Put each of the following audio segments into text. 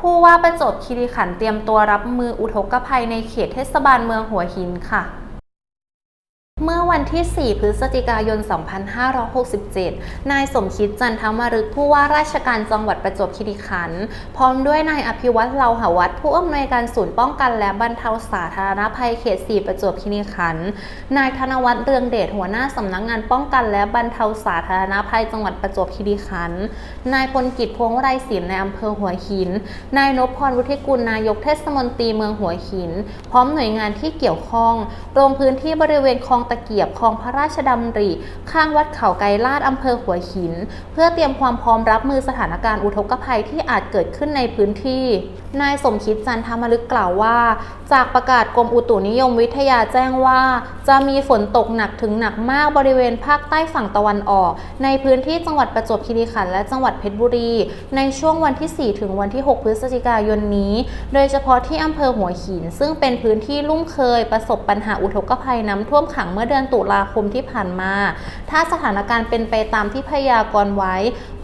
ผู้ว่าประจวบคีรีขันธ์เตรียมตัวรับมืออุทกภัยในเขตเทศบาลเมืองหัวหินค่ะ เมื่อวันที่ 4 พฤศจิกายน 2567 นายสมคิดจันทมฤกษ์ผู้ว่าราชการจังหวัดประจวบคีรีขันธ์พร้อมด้วยนายอภิวัตรเลาหวัฒน์ผู้อำนวยการศูนย์ป้องกันและบรรเทาสาธารณภัยเขต 4 ประจวบคีรีขันธ์ นายธนวัฒน์เรืองเดชหัวหน้าสำนักงานป้องกันและบรรเทาสาธารณภัยจังหวัดประจวบคีรีขันธ์ นายพลกิจพวงไรศิลป์ในอำเภอหัวหิน นายนพพรวุฒิกุลนายกเทศมนตรีเมืองหัวหิน พร้อมหน่วยงานที่เกี่ยวข้องลงพื้นที่บริเวณคลองตะเกียบคลองพระราชดำริ ข้างวัดเขาไกรลาดอำเภอหัวหิน เพื่อเตรียมความพร้อมรับมือสถานการณ์อุทกภัยที่อาจเกิดขึ้นในพื้นที่ นายสมคิดจันทามลึกกล่าวว่า จากประกาศกรมอุตุนิยมวิทยาแจ้งว่า จะมีฝนตกหนักถึงหนักมากบริเวณภาคใต้ฝั่งตะวันออก ในพื้นที่จังหวัดประจวบคีรีขันธ์และจังหวัดเพชรบุรี ในช่วงวันที่ 4 ถึงวันที่ 6 พฤศจิกายนนี้ โดยเฉพาะที่อำเภอหัวหิน ซึ่งเป็นพื้นที่ลุ่มเคยประสบปัญหาอุทกภัยน้ำท่วมขังเมื่อเดือนตุลาคมที่ผ่านมา ถ้าสถานการณ์เป็นไปตามที่พยากรณ์ไว้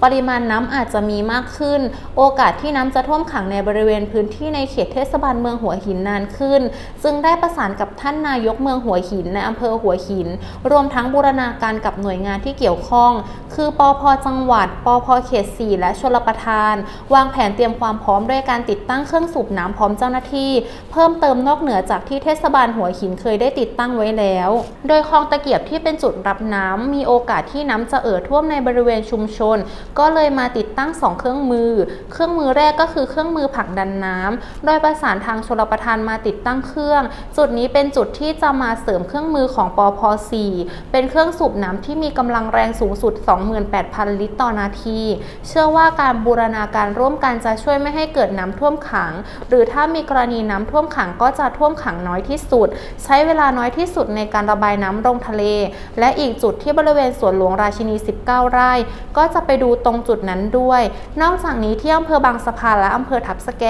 ปริมาณน้ำอาจจะมีมากขึ้น โอกาสที่น้ำจะท่วมขังในบริเวณพื้นที่ในเขตเทศบาลเมืองหัวหินนานขึ้นซึ่งได้ประสานกับท่านนายกเมืองหัวหินในอำเภอหัวหิน รวมทั้งบูรณาการกับหน่วยงานที่เกี่ยวข้อง คือปอพจังหวัดปอพเขต 4 และชลประทาน วางแผนเตรียมความพร้อมด้วยการติดตั้งเครื่องสูบน้ำพร้อมเจ้าหน้าที่ เพิ่มเติมนอกเหนือจากที่เทศบาลหัวหินเคยได้ติดตั้งไว้แล้วโดยคลองตะเกียบที่เป็นจุดรับน้ำมีโอกาสที่น้ำจะเอ่อท่วมในบริเวณชุมชน ก็เลยมาติดตั้ง 2 เครื่องมือ เครื่องมือแรกก็คือเครื่องมือผลักดันน้ำโดยประสานทางชลประทานมาติดตั้งเครื่อง จุดนี้เป็นจุดที่จะมาเสริมเครื่องมือของปอพ4เป็นเครื่องสูบน้ำที่มีกำลังแรงสูงสุด 28,000 ลิตรต่อนาที เชื่อว่าการบูรณาการร่วมกันจะช่วยไม่ให้เกิดน้ำท่วมขัง หรือถ้ามีกรณีน้ำท่วมขังก็จะท่วมขังน้อยที่สุด ใช้เวลาน้อยที่สุดในการระบายน้ำลงทะเล และอีกจุดที่บริเวณสวนหลวงราชินี 19 ไร่ ก็จะไปดูตรงจุดนั้นด้วย นอกจากนี้ที่อำเภอบางสะพานและอำเภอทับสแก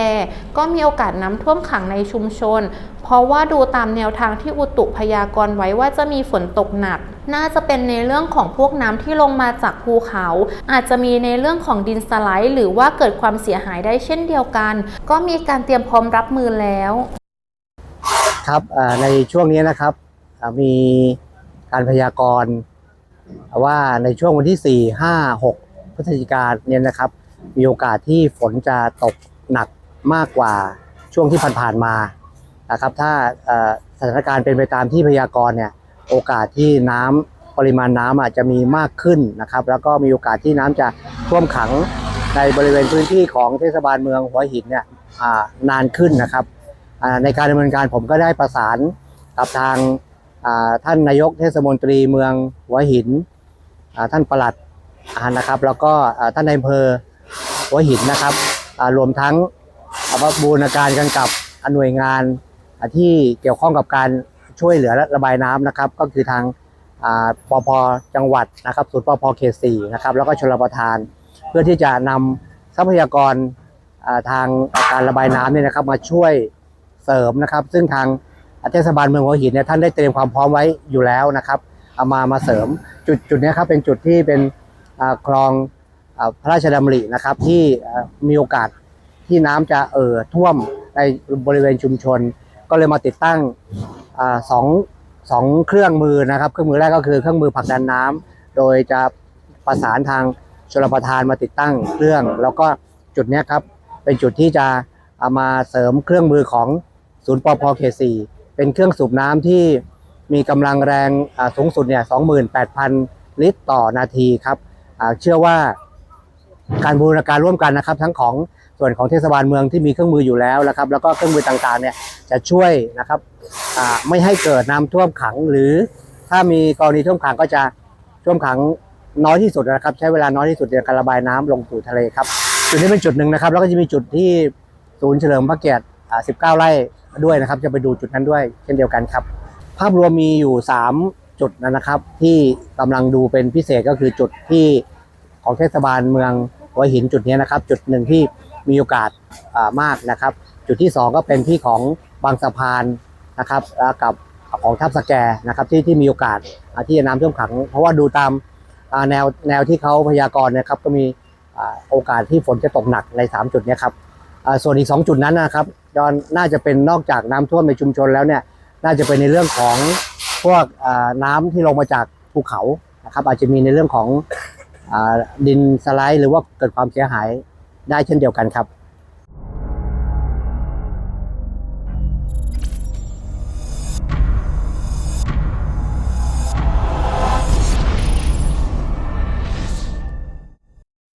ก็มีโอกาสน้ำท่วมขังในชุมชน เพราะว่าดูตามแนวทางที่อุตุพยากรณ์ไว้ว่าจะมีฝนตกหนักน่าจะเป็นในเรื่องของพวกน้ำที่ลงมาจากภูเขา อาจจะมีในเรื่องของดินสไลด์หรือว่าเกิดความเสียหายได้เช่นเดียวกัน ก็มีการเตรียมพร้อมรับมือแล้ว ครับในช่วงนี้นะครับ มีการพยากรณ์ว่าในช่วงวันที่ 4 5 6 พฤศจิกายนเนี่ยนะครับ มีโอกาสที่ฝนจะตกหนักมากกว่าช่วงที่ผ่านๆมานะครับ ถ้าสถานการณ์เป็นไปตามที่พยากรณ์เนี่ยโอกาสที่น้ำปริมาณน้ำอาจจะมีมากขึ้นนะครับ แล้วก็มีโอกาสที่น้ำจะท่วมขังในบริเวณพื้นที่ของเทศบาลเมืองหัวหินเนี่ยนานขึ้นนะครับในการดำเนินการผมก็ได้ประสานกับทาง ท่านนายกเทศมนตรีเมืองหัวหินอ่าท่านปลัดนะครับ แล้วก็ท่านนายอำเภอหัวหินนะครับรวมทั้งอ่าบูรณาการกันกับหน่วยงานที่เกี่ยวข้องกับการช่วยเหลือและระบายน้ำนะครับ ก็คือทางอ่าปพจังหวัดนะครับศูนย์ปพเขตสี่นะครับแล้วก็ชลประทาน เพื่อที่จะนำทรัพยากรทางการระบายน้ำเนี่ยนะครับมาช่วยเสริมนะครับ ซึ่งทาง เทศบาลเมืองหัวหินเนี่ยท่านได้เตรียมความพร้อมไว้อยู่แล้วนะครับเอามามาเสริมจุดจุดนี้ครับเป็นจุดที่เป็นคลองอพระราชดำรินะครับที่มีโอกาสที่น้ำจะเอ่อท่วมในบริเวณชุมชน ก็เลยมาติดตั้งอสองสองเครื่องมือนะครับ เครื่องมือแรกก็คือเครื่องมือผลักดันน้ำโดยจะประสานทางชลประทานมาติดตั้งเครื่อง แล้วก็จุดนี้ครับเป็นจุดที่จะเอามาเสริมเครื่องมือของศูนย์ปพเขตสี่ เป็นเครื่องสูบน้ำที่มีกำลังแรงสูงสุดเนี่ย28,000ลิตรต่อนาทีครับเชื่อว่าการบูรณาการร่วมกันนะครับ ทั้งของส่วนของเทศบาลเมืองที่มีเครื่องมืออยู่แล้วนะครับ แล้วก็เครื่องมือต่างๆเนี่ยจะช่วยนะครับไม่ให้เกิดน้ำท่วมขังหรือถ้ามีกรณีท่วมขังก็จะท่วมขังน้อยที่สุดนะครับ ใช้เวลาน้อยที่สุดในการระบายน้ำลงสู่ทะเลครับจุดนี้เป็นจุดหนึ่งนะครับ แล้วก็จะมีจุดที่ศูนย์เฉลิมพระเกียรติ 19 ไร่ ด้วยนะครับ จะไปดูจุดนั้นด้วยเช่นเดียวกันครับ ภาพรวมมีอยู่ 3 จุดนะครับ ที่กำลังดูเป็นพิเศษก็คือจุดที่ของเทศบาลเมืองหัวหินจุดนี้นะครับ จุดหนึ่งที่มีโอกาสมากนะครับ จุดที่ 2 ก็เป็นที่ของบางสะพานนะครับแล้วกับของทับสแกนะครับที่ที่มีโอกาสที่จะน้ำท่วมขัง เพราะว่าดูตามแนวแนวที่เขาพยากรณ์นะครับก็มีโอกาสที่ฝนจะตกหนักใน 3 จุดนี้ครับ ส่วนอีก 2 จุดนั้นนะครับยอนน่าจะเป็นนอกจากน้ำท่วมในชุมชนแล้วเนี่ยน่าจะเป็นในเรื่องของพวกน้ำที่ลงมาจากภูเขานะครับ อาจจะมีในเรื่องของอดินสไลด์ หรือว่าเกิดความเสียหายได้เช่นเดียวกันครับ